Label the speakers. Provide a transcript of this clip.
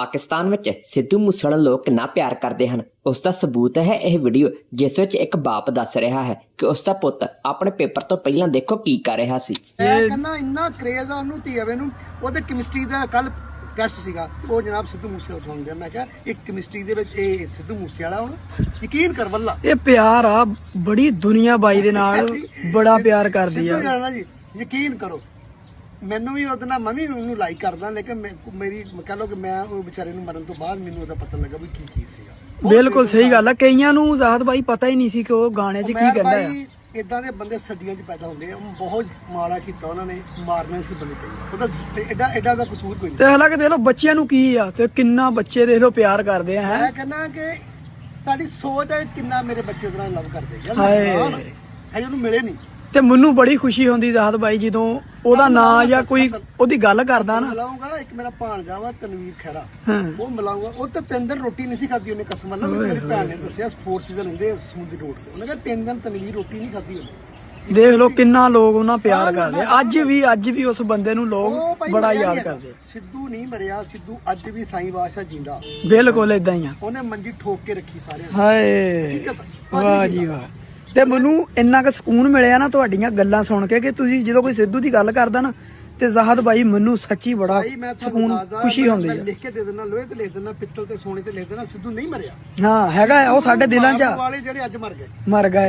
Speaker 1: ਪਾਕਿਸਤਾਨ ਵਿੱਚ ਸਿੱਧੂ ਮੂਸੇਵਾਲਾ ਲੋਕ ਕਿੰਨਾ ਪਿਆਰ ਕਰਦੇ ਹਨ ਉਸ ਦਾ ਸਬੂਤ ਹੈ ਇਹ ਵੀਡੀਓ ਜਿਸ ਵਿੱਚ ਇੱਕ ਬਾਪ ਦੱਸ ਰਿਹਾ ਹੈ ਕਿ ਉਸ ਦਾ ਪੁੱਤ ਆਪਣੇ ਪੇਪਰ ਤੋਂ ਪਹਿਲਾਂ ਦੇਖੋ ਕੀ ਕਰ ਰਿਹਾ ਸੀ।
Speaker 2: ਮੈਂ ਕਹਿੰਦਾ ਇੰਨਾ ਕ੍ਰੇਜ਼ ਆ ਉਹਨੂੰ ਧੀਆਵੇ ਨੂੰ ਉਹਦੇ ਕੈਮਿਸਟਰੀ ਦਾ ਕੱਲ ਟੈਸਟ ਸੀਗਾ ਉਹ ਜਨਾਬ ਸਿੱਧੂ ਮੂਸੇ ਵਾਲਾ ਸੁਣ ਗਿਆ ਮੈਂ ਕਿਹਾ ਇੱਕ ਕੈਮਿਸਟਰੀ ਦੇ ਵਿੱਚ ਇਹ ਸਿੱਧੂ ਮੂਸੇ ਵਾਲਾ ਹੁਣ ਯਕੀਨ ਕਰ ਵੱਲਾ
Speaker 3: ਇਹ ਪਿਆਰ ਆ ਬੜੀ ਦੁਨੀਆ ਬਾਈ ਦੇ ਨਾਲ ਬੜਾ ਪਿਆਰ ਕਰਦੀ ਆ।
Speaker 2: ਸਿੱਧੂ ਜਾਣਾ ਜੀ ਯਕੀਨ ਕਰੋ। ਮੈਨੂੰ ਵੀ ਉਹਦੇ ਨਾਲ ਮੈਂ ਵੀ ਉਹਨੂੰ ਲਾਈਕ ਕਰਦਾ ਲੇਕਿਨ ਮੇਰੀ ਕਹ ਲਓ ਕਿ ਮੈਂ ਉਹ ਵਿਚਾਰੇ ਨੂੰ ਮਰਨ ਤੋਂ ਬਾਅਦ ਮੈਨੂੰ ਉਹਦਾ ਪਤਾ ਲੱਗਾ ਵੀ ਕੀ ਚੀਜ਼ ਸੀਗਾ।
Speaker 3: ਬਿਲਕੁਲ ਸਹੀ ਗੱਲ ਆ ਕਈਆਂ ਨੂੰ ਜ਼ਾਹਦ ਬਾਈ ਪਤਾ ਹੀ ਨਹੀਂ ਸੀ ਕਿ ਉਹ ਗਾਣੇ 'ਚ ਕੀ ਕਹਿੰਦਾ ਆ।
Speaker 2: ਭਾਈ ਇਦਾਂ ਦੇ ਬੰਦੇ ਸਦੀਆਂ 'ਚ ਪੈਦਾ ਹੁੰਦੇ ਆ ਬਹੁਤ ਮਾੜਾ ਕੀਤਾ ਉਹਨਾਂ ਨੇ ਮਾਰਨਾ ਸੀ ਬੰਦੇ ਤੇ ਉਹਦਾ ਐਡਾ ਐਡਾ ਦਾ ਕਸੂਰ ਕੋਈ ਨਹੀਂ।
Speaker 3: ਤੇ ਹਾਲਾਂਕਿ ਦੇਖ ਲਓ ਬੱਚਿਆਂ ਨੂੰ ਕੀ ਆ ਤੇ ਕਿੰਨਾ ਬੱਚੇ ਦੇਖ ਲਓ ਪਿਆਰ ਕਰਦੇ ਆ ਹੈ।
Speaker 2: ਮੈਂ ਕਹਿੰਦਾ ਕਿ ਤੁਹਾਡੀ ਸੋਚ ਹੈ ਕਿੰਨਾ ਮੇਰੇ ਬੱਚੇ ਉਹਦੇ ਲਵ ਕਰਦੇ ਯਾਰ
Speaker 3: ਹਾਏ।
Speaker 2: ਹੈ ਉਹਨੂੰ ਮਿਲੇ ਨਹੀਂ।
Speaker 3: ਤੇ ਮੈਨੂੰ ਬੜੀ ਖੁਸ਼ੀ ਹੁੰਦੀ ਜ਼ਾਹਦ ਬਾਈ ਜਦੋਂ ਉਹਦਾ ਨਾਂ ਜਾਂ ਕੋਈ ਉਹਦੀ ਗੱਲ ਕਰਦਾ ਨਾ।
Speaker 2: ਮਿਲਾਉਂਗਾ ਇੱਕ ਮੇਰਾ ਭਾਣਜਾ ਵਾ ਤਨਵੀਰ ਖੈਰਾ ਉਹ ਮਿਲਾਉਂਗਾ ਉਹ ਤਾਂ ਤਿੰਨ ਦਿਨ ਰੋਟੀ ਨਹੀਂ ਸੀ ਖਾਦੀ ਉਹਨੇ ਕਸਮ ਅੱਲਾ ਮੈਨੂੰ ਮੇਰੀ ਭੈਣ ਨੇ ਦੱਸਿਆ ਫੋਰ ਸੀਜ਼ਨ ਲੈਂਦੇ ਸਮੁੰਦਰੀ ਰੋਡ ਤੇ। ਉਹਨੇ ਕਿਹਾ ਤਿੰਨ ਦਿਨ ਤਨਵੀਰ ਰੋਟੀ ਨਹੀਂ ਖਾਦੀ ਉਹਨੇ।
Speaker 3: ਦੇਖ ਲਓ ਕਿੰਨਾ ਲੋਕ ਉਹਨਾਂ ਪਿਆਰ ਕਰਦੇ। ਅੱਜ ਵੀ ਅੱਜ ਵੀ ਉਸ ਬੰਦੇ ਨੂੰ ਲੋਕ ਬੜਾ ਯਾਦ ਕਰਦੇ।
Speaker 2: ਸਿੱਧੂ ਨਹੀਂ ਮਰਿਆ ਸਿੱਧੂ ਅੱਜ ਵੀ ਸਾਈਂ ਬਾਦਸ਼ਾਹ ਜਿੰਦਾ।
Speaker 3: ਬਿਲਕੁਲ ਇਦਾਂ ਹੀ ਆ।
Speaker 2: ਉਹਨੇ ਮੰਜੀ ਠੋਕ ਕੇ ਰੱਖੀ ਸਾਰਿਆਂ ਨੂੰ।
Speaker 3: ਹਾਏ।
Speaker 2: ਹਕੀਕਤ,
Speaker 3: ਵਾਹ ਜੀ। ਵਾਹ। ਤੇ ਮੈਨੂੰ ਇੰਨਾ ਕੁ ਸਕੂਨ ਮਿਲਿਆ ਨਾ ਤੁਹਾਡੀਆਂ ਗੱਲਾਂ ਸੁਣ ਕੇ ਕਿ ਤੁਸੀਂ ਜਦੋਂ ਕੋਈ ਸਿੱਧੂ ਦੀ ਗੱਲ ਕਰਦਾ ਨਾ ਤੇ ਜ਼ਾਹਦ ਬਾਈ ਮੈਨੂੰ ਸੱਚੀ ਬੜਾ ਸਕੂਨ ਖੁਸ਼ੀ ਹੁੰਦੀ ਆ।
Speaker 2: ਲਿਖ ਕੇ ਦੇ ਦਿੰਦਾ ਲੋਹੇ ਤੇ ਲਿਖ ਦਿੰਦਾ ਪਿੱਤਲ ਤੇ ਸੋਨੇ ਤੇ ਲਿਖ ਦਿੰਦਾ ਸਿੱਧੂ ਨਹੀਂ ਮਰਿਆ।
Speaker 3: ਹਾਂ ਹੈਗਾ ਉਹ ਸਾਡੇ ਦਿਲਾਂ 'ਚ
Speaker 2: ਵਾਲੇ ਜਿਹੜੇ ਅੱਜ ਮਰ ਗਏ।
Speaker 3: ਮਰ ਗਏ।